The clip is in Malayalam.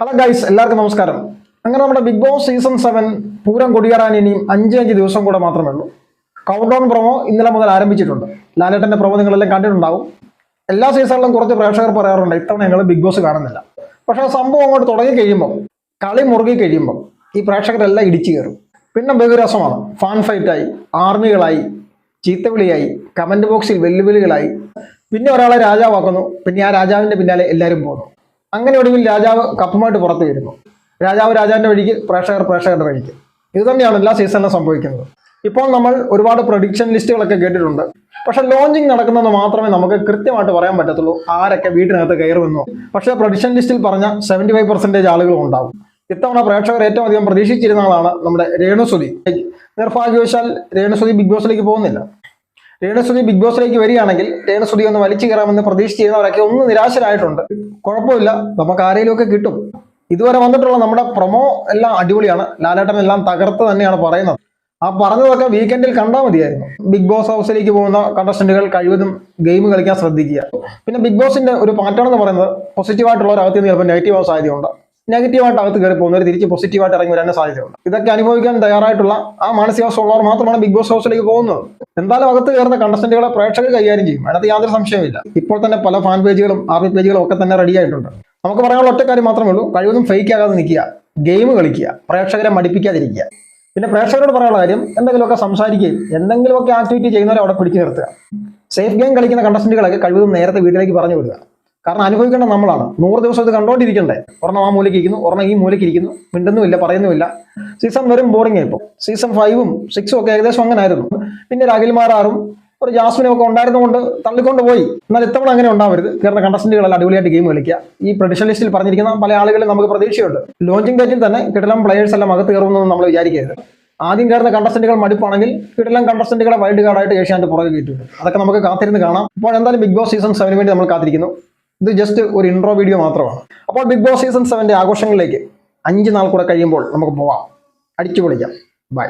ഹലോ ഗൈസ് എല്ലാവർക്കും നമസ്കാരം. അങ്ങനെ നമ്മുടെ ബിഗ് ബോസ് സീസൺ സെവൻ പൂരം കൊടിയേറാൻ ഇനിയും അഞ്ച് അഞ്ച് ദിവസം കൂടെ മാത്രമേ ഉള്ളൂ. കൗണ്ട് ഡൗൺ പ്രൊമോ ഇന്നലെ മുതൽ ആരംഭിച്ചിട്ടുണ്ട്. ലാലേട്ടന്റെ പ്രൊമോ നിങ്ങളെല്ലാം കണ്ടിട്ടുണ്ടാവും. എല്ലാ സീസണിലും കുറച്ച് പ്രേക്ഷകർ പറയാറുണ്ട് ഇത്തവണ ഞങ്ങൾ ബിഗ് ബോസ് കാണുന്നില്ല. പക്ഷേ സംഭവം അങ്ങോട്ട് തുടങ്ങി കഴിയുമ്പോൾ കളി മുറുകി കഴിയുമ്പോൾ ഈ പ്രേക്ഷകരെല്ലാം ഇടിച്ചു കയറും. പിന്നെ ബഹുരസമാണ്. ഫാൻ ഫൈറ്റായി ആർമികളായി ചീത്തവിളിയായി കമന്റ് ബോക്സിൽ വെല്ലുവിളികളായി. പിന്നെ ഒരാളെ രാജാവാക്കുന്നു. പിന്നെ ആ രാജാവിന്റെ പിന്നാലെ എല്ലാവരും പോകുന്നു. അങ്ങനെ ഒടുവിൽ രാജാവ് കപ്പുമായിട്ട് പുറത്തു വരുന്നു. രാജാവ് രാജാവിന്റെ വഴിക്ക് പ്രേക്ഷകർ പ്രേക്ഷകരുടെ വഴിക്ക്. ഇത് തന്നെയാണ് എല്ലാ സീസണിലും സംഭവിക്കുന്നത്. ഇപ്പോൾ നമ്മൾ ഒരുപാട് പ്രൊഡിക്ഷൻ ലിസ്റ്റുകളൊക്കെ കേട്ടിട്ടുണ്ട്. പക്ഷെ ലോഞ്ചിങ് നടക്കുന്നത് മാത്രമേ നമുക്ക് കൃത്യമായിട്ട് പറയാൻ പറ്റത്തുള്ളൂ ആരൊക്കെ വീട്ടിനകത്ത് കയറുമെന്നോ. പക്ഷേ പ്രൊഡിക്ഷൻ ലിസ്റ്റിൽ പറഞ്ഞ സെവന്റി ഫൈവ് പെർസെന്റേജ് ആളുകളും ഉണ്ടാവും. ഇത്തവണ പ്രേക്ഷകർ ഏറ്റവും അധികം പ്രതീക്ഷിച്ചിരുന്ന ആളാണ് നമ്മുടെ രേണുസുതി. നിർഭാഗ്യവശാൽ രേണുസുതി ബിഗ് ബോസിലേക്ക് പോകുന്നില്ല. രേണുസുതി ബിഗ് ബോസിലേക്ക് വരികയാണെങ്കിൽ രേണുസുതി ഒന്ന് വലിച്ചു കയറാമെന്ന് പ്രതീക്ഷിച്ചിരുന്നവരൊക്കെ ഒന്ന് നിരാശരായിട്ടുണ്ട്. കുഴപ്പമില്ല. നമുക്ക് ആരെങ്കിലും ഒക്കെ കിട്ടും. ഇതുവരെ വന്നിട്ടുള്ള നമ്മുടെ പ്രൊമോ എല്ലാം അടിപൊളിയാണ്. ലാലേട്ടൻ എല്ലാം തകർത്ത് തന്നെയാണ് പറയുന്നത്. ആ പറഞ്ഞതൊക്കെ വീക്കെൻഡിൽ കണ്ടാൽ മതിയായിരുന്നു. ബിഗ് ബോസ് ഹൗസിലേക്ക് പോകുന്ന കണ്ടസ്റ്റന്റുകൾ കഴിവതും ഗെയിം കളിക്കാൻ ശ്രദ്ധിക്കുക. പിന്നെ ബിഗ് ബോസിന്റെ ഒരു പാറ്റേൺ എന്ന് പറയുന്നത് നിന്ന് ചിലപ്പോൾ നെഗറ്റീവ് ആവാൻ സാധ്യതയുണ്ട് നെഗറ്റീവായിട്ട് അകത്ത് കയറി പോകുന്നവർ തിരിച്ച് പോസിറ്റീവായിട്ട് ഇറങ്ങി വരാൻ സാധ്യതയുണ്ട്. ഇതൊക്കെ അനുഭവിക്കാൻ തയ്യാറായിട്ടുള്ള ആ മാനസികാവസ്ഥ ഉള്ളവർ മാത്രമാണ് ബിഗ് ബോസ് ഹൗസിലേക്ക് പോകുന്നത്. എന്തായാലും അകത്ത് കയറുന്ന കണ്ടസ്റ്റന്റുകളെ പ്രേക്ഷകർ കൈകാര്യം ചെയ്യും. അതിനകത്ത് യാതൊരു സംശയമില്ല ഇപ്പോൾ തന്നെ പല ഫാൻ പേജുകളും ആർമി പേജുകളും ഒക്കെ തന്നെ റെഡി ആയിട്ടുണ്ട്. നമുക്ക് പറയാനുള്ള ഒറ്റ കാര്യം മാത്രമേ ഉള്ളൂ. കഴിവതും ഫേക്ക് ആകാതെ നിൽക്കുക. ഗെയിം കളിക്കുക. പ്രേക്ഷകരെ മടിപ്പിക്കാതിരിക്കുക. പിന്നെ പ്രേക്ഷകരോട് പറയാനുള്ള കാര്യം എന്തെങ്കിലുമൊക്കെ സംസാരിക്കുകയും എന്തെങ്കിലുമൊക്കെ ആക്ടിവിറ്റി ചെയ്യുന്നവരെ അവിടെ പിടിച്ചു നിർത്തുക. സേഫ് ഗെയിം കളിക്കുന്ന കണ്ടസ്റ്റന്റുകളൊക്കെ കഴിവതും നേരത്തെ വീട്ടിലേക്ക് പറഞ്ഞു വിടുക. കാരണം അനുഭവിക്കേണ്ട നമ്മളാണ്. നൂറ് ദിവസം ഇത് കണ്ടോണ്ടിരിക്കണ്ടേ. ഒരെണ്ണം ആ മൂലയ്ക്ക് ഇരിക്കുന്നു ഒരെണ്ണം ഈ മൂലയ്ക്ക് ഇരിക്കുന്നു. മിണ്ടുന്നുമില്ല പറയുന്നുമില്ല. സീസൺ വരും ബോറിംഗ് ആയിപ്പോൾ സീസൺ ഫൈവും സിക്സും ഒക്കെ ഏകദേശം അങ്ങനെ ആയിരുന്നു പിന്നെ ഒരു അഖിൽമാരാറും ഒരു ജാസ്മിനും ഒക്കെ ഉണ്ടായിരുന്നുകൊണ്ട് തള്ളിക്കൊണ്ട് പോയി. എന്നാൽ ഇത്തവണ അങ്ങനെ ഉണ്ടാവരുത്. കാരണം കണ്ടസ്റ്റന്റുകളെല്ലാം അടിപൊളിയായിട്ട് ഗെയിം കളിക്കുക. ഈ പ്രൊഡിഷൻ ലിസ്റ്റിൽ പറഞ്ഞിരിക്കുന്ന പല ആളുകളും നമുക്ക് പ്രതീക്ഷയുണ്ട്. ലോഞ്ചിങ് ഡേറ്റിൽ തന്നെ കിടലം പ്ലേയേഴ്സ് എല്ലാം അകത്ത് കയറുമെന്ന് നമ്മൾ വിചാരിക്കരുത്. ആദ്യം കയറുന്ന കണ്ടസ്റ്റന്റുകൾ മടുപ്പാണെങ്കിൽ കിടലം കണ്ടസ്റ്റന്റുകളെ വൈൽഡ് കാർഡായിട്ട് ഏഷ്യാന്റെ പുറകെ കയറ്റും. അതൊക്കെ നമുക്ക് കാത്തിരുന്ന് കാണാം. അപ്പോൾ എന്തായാലും ബിഗ് ബോസ് സീസൺ സെവന് വേണ്ടി നമ്മൾ കാത്തിരിക്കുന്നു. ഇത് ജസ്റ്റ് ഒരു ഇൻട്രോ വീഡിയോ മാത്രമാണ്. അപ്പോൾ ബിഗ് ബോസ് സീസൺ സെവന്റെ ആഘോഷങ്ങളിലേക്ക് അഞ്ച് നാൾ കൂടെ കഴിയുമ്പോൾ നമുക്ക് പോവാം. അടിച്ചു പൊളിക്കാം ബൈ